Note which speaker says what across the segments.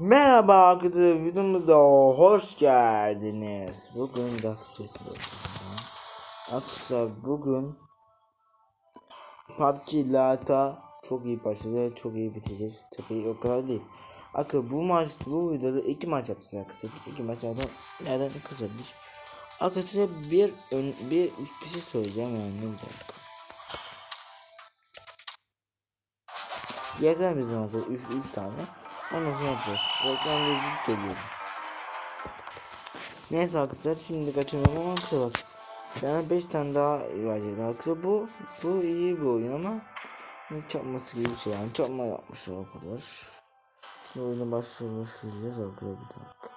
Speaker 1: Merhaba arkadaşlar videomuza hoş geldiniz. Bugün de Arkadaşlar bugün PUBG Lata çok iyi başladı çok iyi bitecek tabii o kadar değil. Arkadaşlar bu maç bu videoda iki maç yapacağız arkadaşlar iki maç nereden nereden kısadır. Arkadaşlar bir ön, bir bir şey söyleyeceğim yani bir dakika. Yerden bizim arkadaşlar 3 3 tane. Sonra yapacağız. Reklam yazıp geliyorum. Neyse arkadaşlar şimdi kaçırmıyorum ama bak. Yani 5 tane daha verecek arkadaşlar. Bu bu iyi bir oyun ama ne çarpması gibi bir şey yani çarpma yapmışlar o kadar. Şimdi oyunu başlayacağız arkadaşlar bir dakika.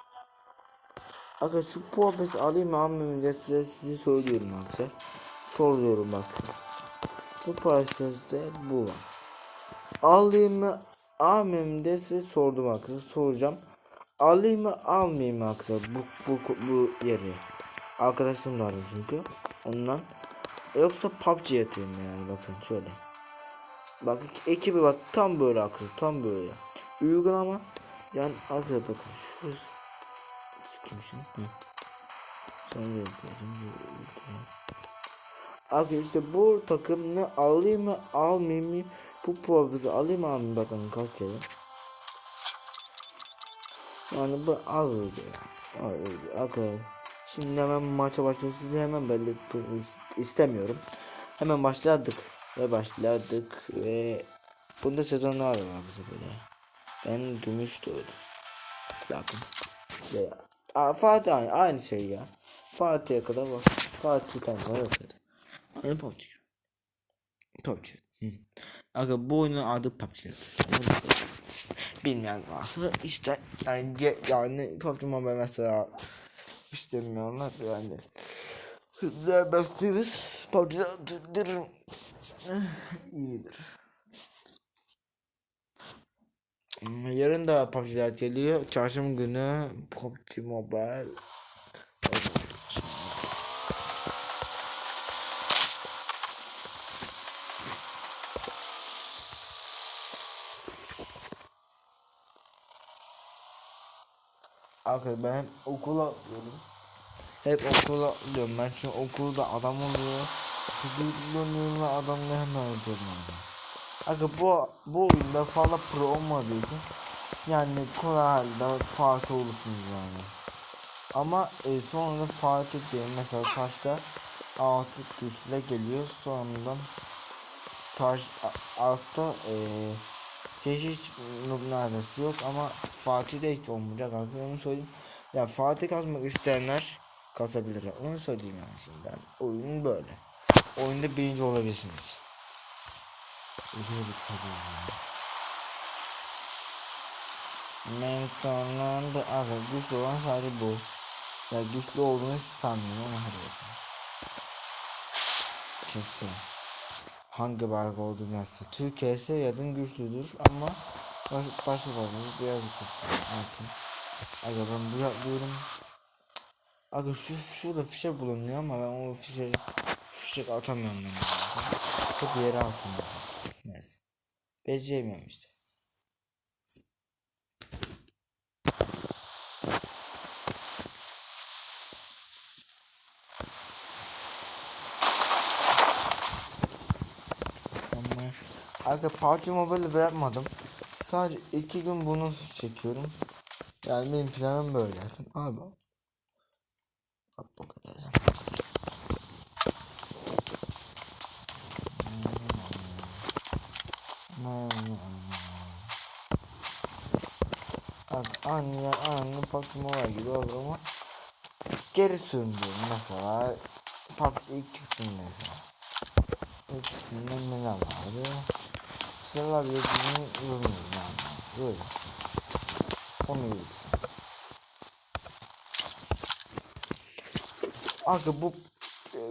Speaker 1: Arkadaşlar şu puapesi alayım mı almayayım diye size, size söylüyorum arkadaşlar. Soruyorum bak. Bu parçası bu var. Alayım mı almayayım size sordum arkadaşlar. Soracağım. Alayım mı almayayım mı arkadaşlar bu, bu, bu yeri. Arkadaşım da aradı çünkü. Ondan. Yoksa PUBG'ye atayım yani bakın şöyle. Bak ekibi bak tam böyle arkadaşlar tam böyle. Uygulama yani arkadaşlar bakın şurası. Sıkmışım. Hı. Sonra yapıyorum. Arkadaşlar işte bu takım ne alayım mı almayayım mı bu puanımızı alayım almayayım bakalım kaç sene. Yani bu az öyle ya. Öyle. Arkadaşlar şimdi hemen maça başlıyoruz sizi hemen belli istemiyorum. Hemen başladık ve başladık ve bunda sezonlar var bize böyle. Ben gümüş doğdum. Bakın. Ya. Fatih aynı, aynı şey ya. Fatih'e kadar bak. Fatih'ten sonra yok zaten. Aynı PUBG. PUBG. Aga bu oyunun adı PUBG. Bilmeyen varsa işte yani, yani PUBG Mobile mesela istemiyorlar yani. Basıyoruz. PUBG'de attırırım. İyidir. Yarın da PUBG'ler geliyor. Çarşamba günü PUBG Mobile. Arkadaşlar ben okula atlıyorum. Hep okula atlıyorum ben çünkü okulda adam oluyor. Çocukluğumda adamla hemen öldürüyorum abi. Arkadaşlar bu, bu oyunda fazla pro olmadığı için yani kolay halde Fatih olursunuz yani. Ama e, sonra Fatih diye mesela taşta altı güçle geliyor sonradan taş aslında e, hiç hiç neredeyse yok ama Fatih'de hiç olmayacak abi onu söyleyeyim. Ya Fatih kazmak isteyenler kazabilir. Onu söyleyeyim yani şimdiden. Oyun böyle. Oyunda birinci olabilirsiniz. İkini bir da abi güçlü olan sadece bu. Ya güçlü olduğunu sanmıyorum ama hadi bakalım. Kesin. Hangi bark olduğunu yazsa. Türkiye ise yadın güçlüdür ama baş, başka barkımız biraz güçlü. Neyse. Aga ben bu yapıyorum. Aga şu şurada fişek bulunuyor ama ben o fişek fişek atamıyorum ben. Çok yere atamıyorum. Neyse. Beceremiyorum işte. Arka PUBG Mobile'ı bırakmadım. Sadece iki gün bunu çekiyorum. Yani benim planım böyle. Abi. Bak kadar. Abi aynı aynı PUBG Mobile gibi olur ama geri söndüm mesela PUBG ilk çıktım mesela ilk çıktığında neler vardı sıralar yazını yorumluyorum yani. Böyle. Onu yürütsün Aga bu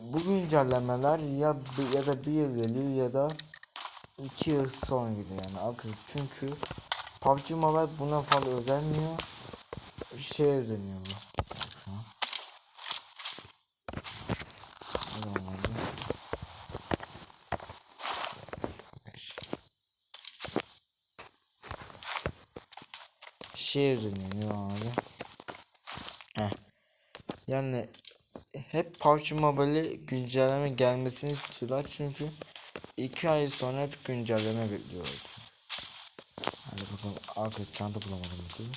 Speaker 1: bu güncellemeler ya ya da bir yıl geliyor ya da iki yıl sonra gidiyor yani. Aga çünkü PUBG Mobile buna fazla özenmiyor. Şey özeniyor bu şey üzerine abi. Heh. Yani hep PUBG Mobile'e güncelleme gelmesini istiyorlar çünkü iki ay sonra hep güncelleme bekliyoruz. Hadi bakalım arkadaş çanta bulamadım bir türlü.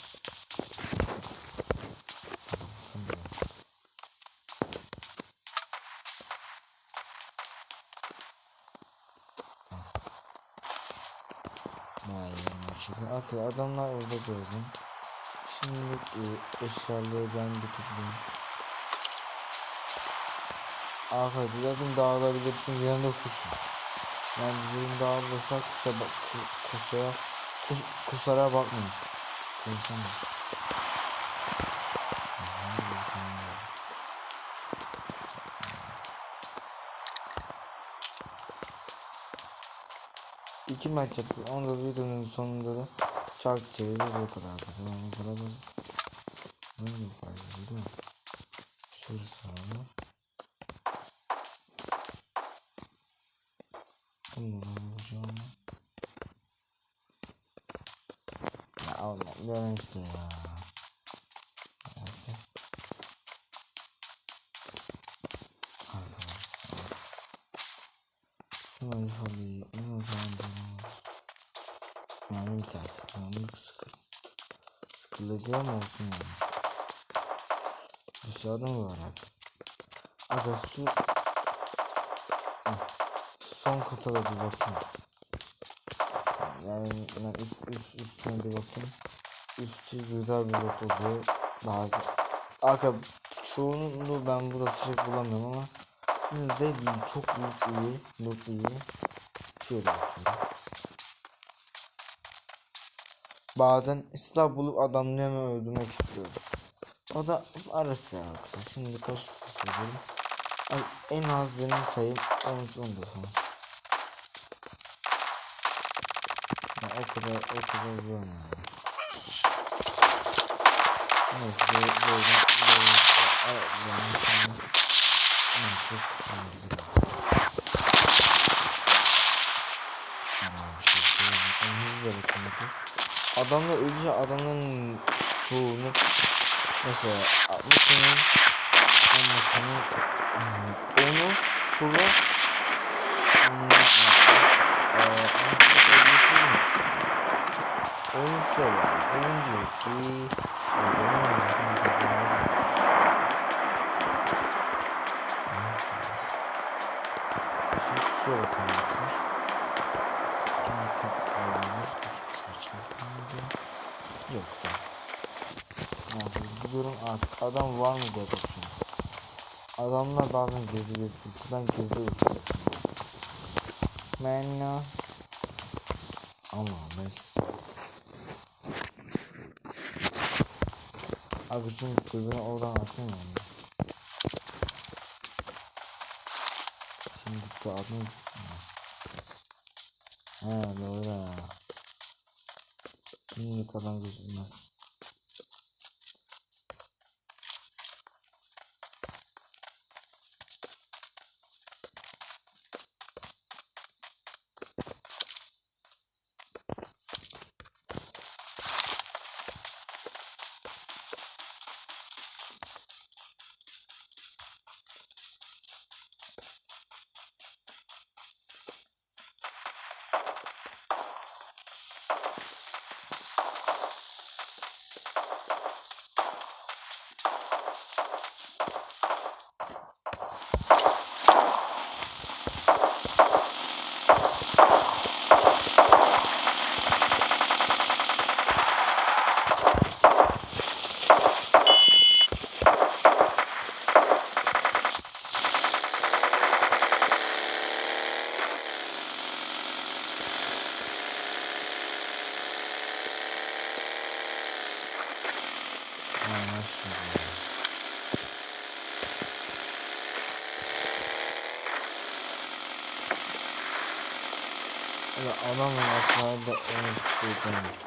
Speaker 1: Vay adamlar orada gördüm. Şimdi e, eşyaları ben bir toplayayım. Arkadaşlar zaten dağılabilir çünkü yanında kuş. Yani bizim dağılırsak kusura bak ku- kusura kus, kusara bakmayın. Konuşamam. İki maç yaptık. Onu videonun sonunda da çevireceğiz o kadar arkadaşlar. Yani o kadar basit. Yok başlısı değil mi? Şöyle sağlı. Tamam hocam. Ya Allah böyle işte ya. Neyse. Arkadaşlar. Hemen ifadeyi Yani tanesi. Yani sıkıntı. Sıkılıcı ama olsun yani. Dışarıda mı var artık? Aga şu Heh. son kata da bir bakayım. Yani ben üst, üst üstüne bir bakayım. Üstü güzel bir lot oluyor. Bazı Aga çoğunluğu ben burada fişek bulamıyorum ama yine de çok loot iyi. Loot iyi. Şöyle bakıyorum. Bazen silah bulup hemen öldürmek istiyorum. O da arası kısa. Şimdi kaç diyorum. Ay, en az benim sayım 13 14 falan. Ya o kadar o kadar zor yani. Neyse böyle böyle böyle yani sonra artık Tamam bir şey söyleyeyim. En hızlı bakın bakın. Adamlar ölünce adamların çoğunu mesela 60'ının olmasının onu kuru oyun şöyle yani oyun diyor ki ya bunu yapacaksın kazanmak şöyle kalmışsın. Şimdi çok ayrılmış. Yok tamam. Yani gidiyorum artık adam var mı diye bakıyorum. Adamlar bazen gizli gizli ben gizli uçuyorsun. Ben ne? Ama Abi şimdi kulübünü oradan açayım yani. Şimdi de adını gitsin ya. He doğru ya. Şimdi adam gözükmez. Ay maşallah. Ya adamın aklına da en hiçbir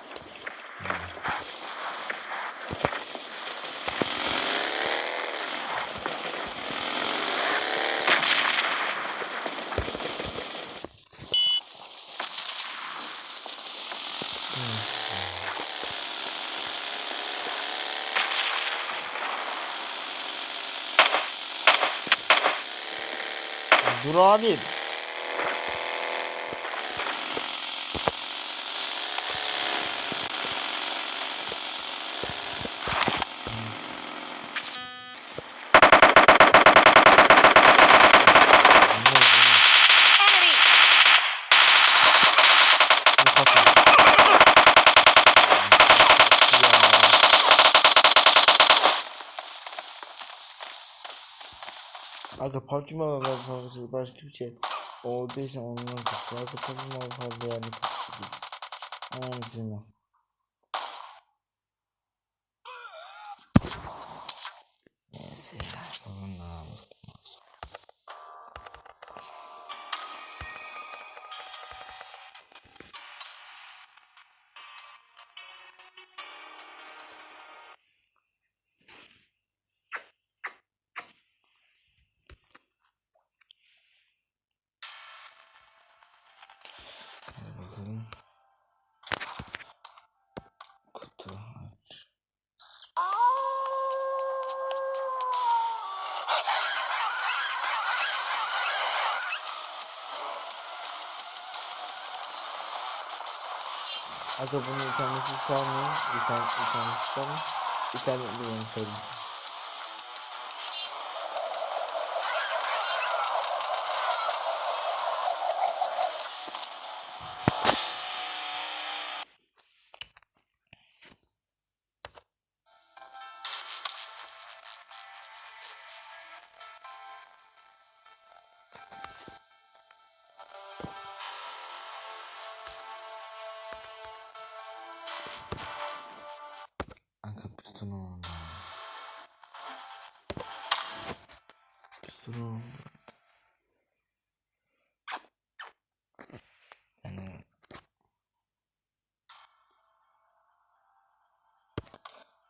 Speaker 1: Amin. PUBG Mobile fazla başka bir şey. Olduysa ondan PUBG Mobile fazla yani. Kısa gibi. Anam Aga bunu interneti salmayın. İnternet, interneti salmayın. İnternetli onu söyleyeyim.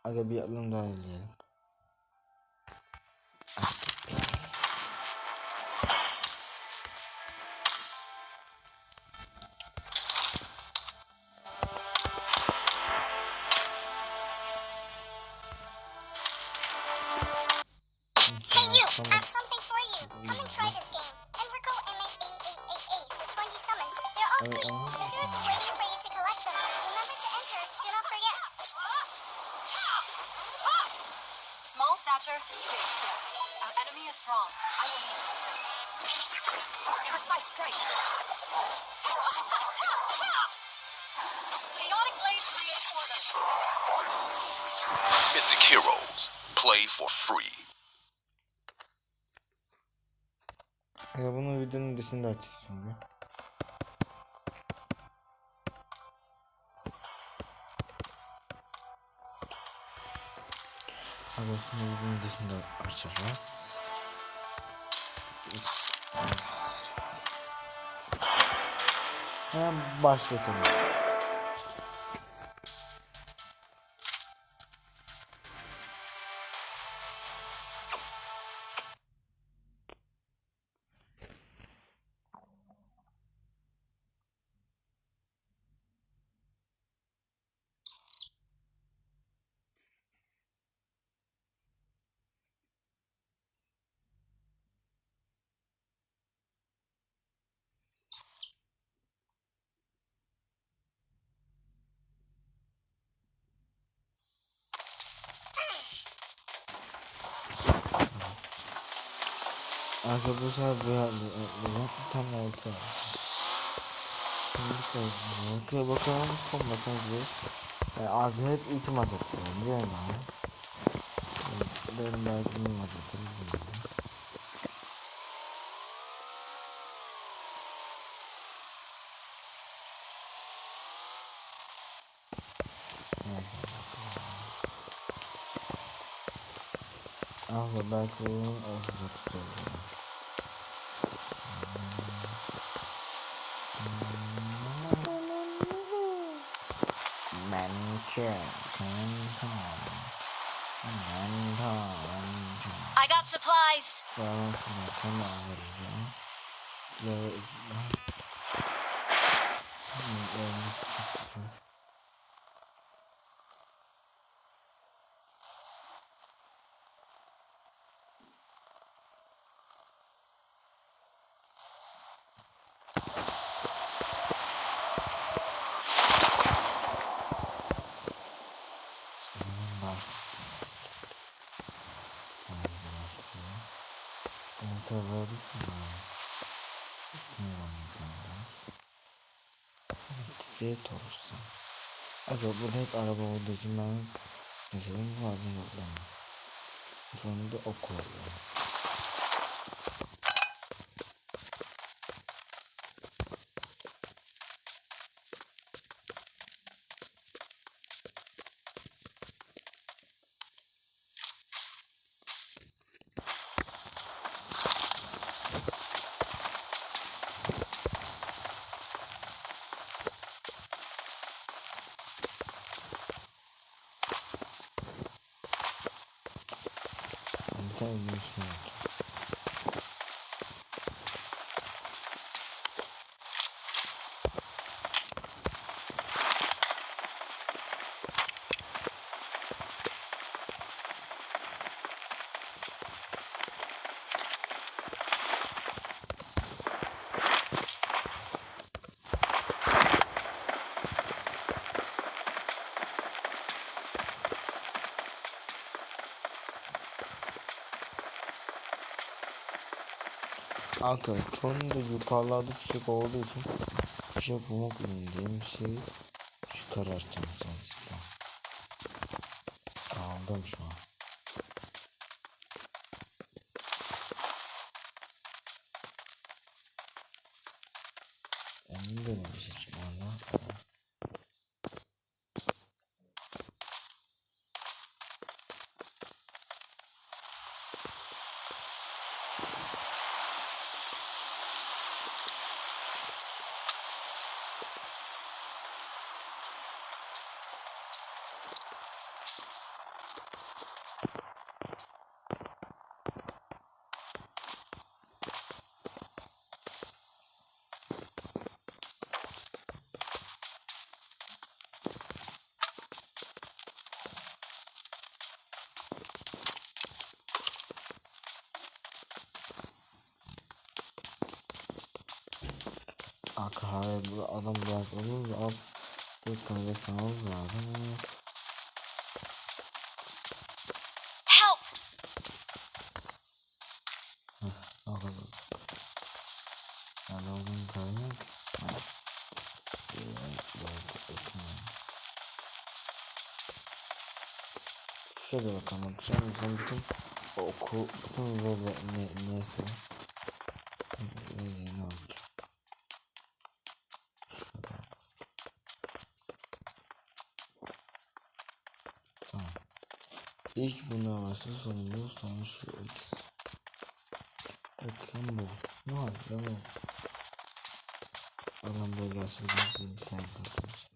Speaker 1: Aga bir adım daha ilerleyelim.
Speaker 2: Stature, big. Our enemy is strong. I will lead the. Precise strike. Chaotic blade creates order.
Speaker 3: Mystic Heroes. Play for free.
Speaker 1: Aga bunu videonun dışında açacağız şimdi. Şimdi videonun dışında açacağız. Hemen başlatalım. Aga bu sefer bu. Tam orta. Şimdi. Okey bakalım son bakalım bu. Yani abi hep iki maç atıyorum değil mi abi? Benim belki bir maç bakalım. Ah be belki olacak sonra.
Speaker 4: supplies.
Speaker 1: Üstüne yanmayacağız. Evet olursa. Aga bu hep araba olduğu için ben mesela bazen yoklamam. Anda okul oluyor. Bir tane bir Aga çoğunda yukarılarda fişek olduğu için fişek bulmak ürünündeyim bir şey yukarı açacağım sadece. Aldım şu an. Emin böyle bir şey çıkmadı. Hayır bu adam biraz olur az. Bir tane sağlık lazım.
Speaker 2: Help!
Speaker 1: Aga yani onun kaynak Şöyle bakalım akşam sen bütün oku bütün böyle ne neyse. Ne ne olacak Şöyle bak. Tamam. İlk buna varsa sonunda şu ikisi. Etken bu. Ne var? Ne olsun? Adam daha size bir tane kartımız.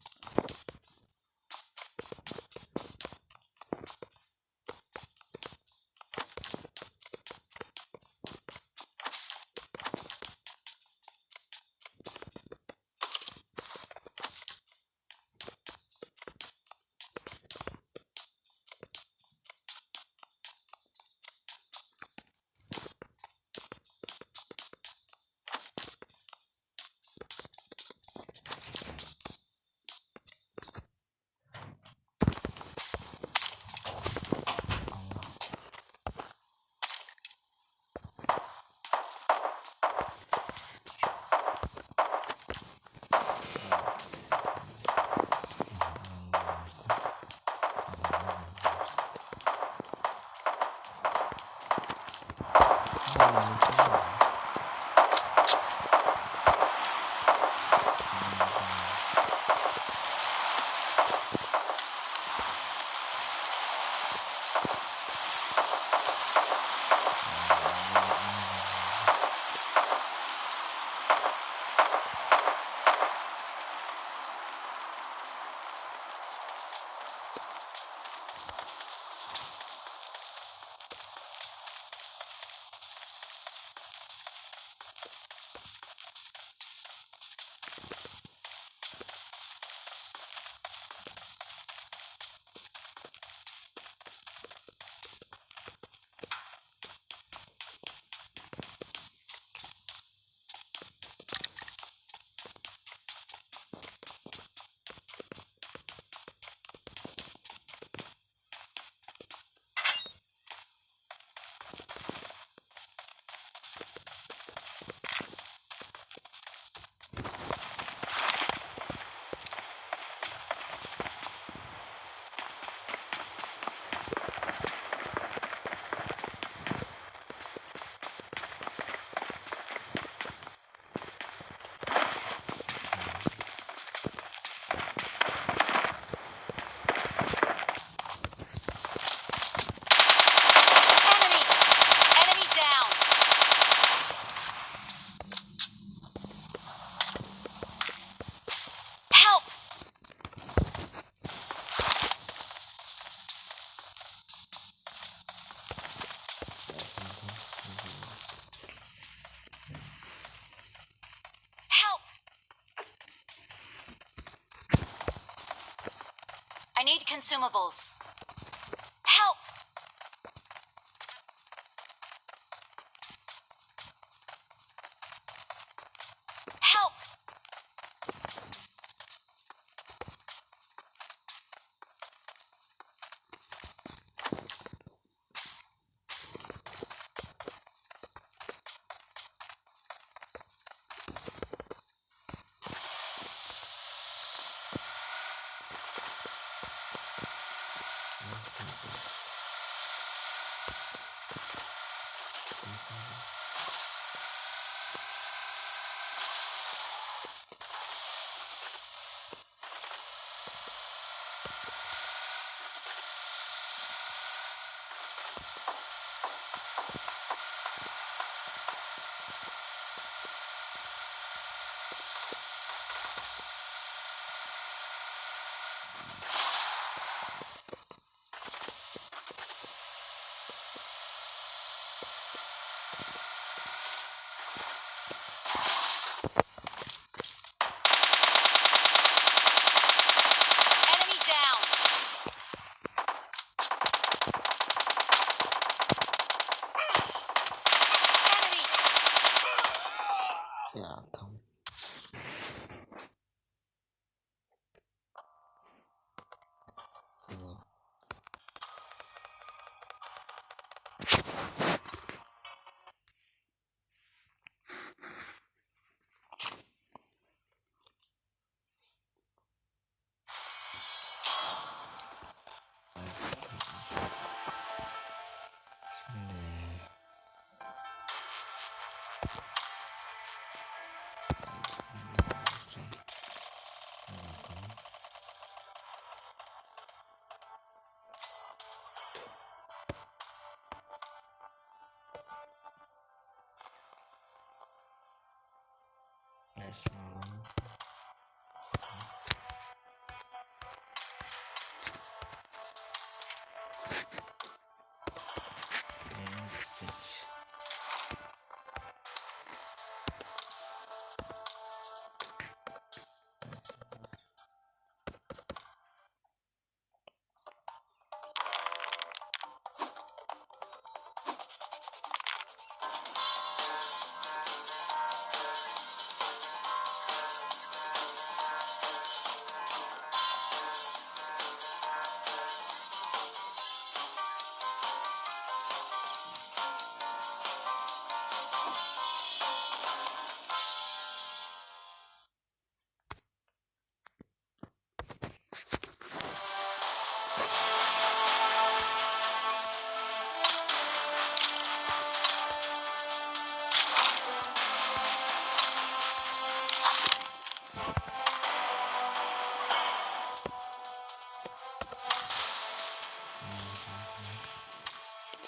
Speaker 2: Consumables. Enemy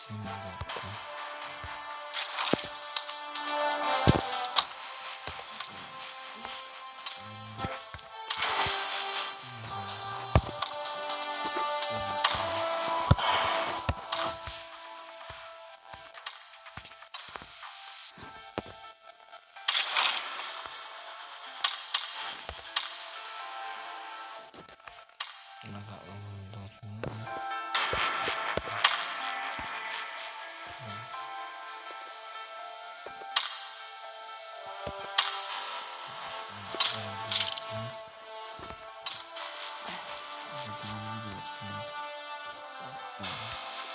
Speaker 1: Şimdi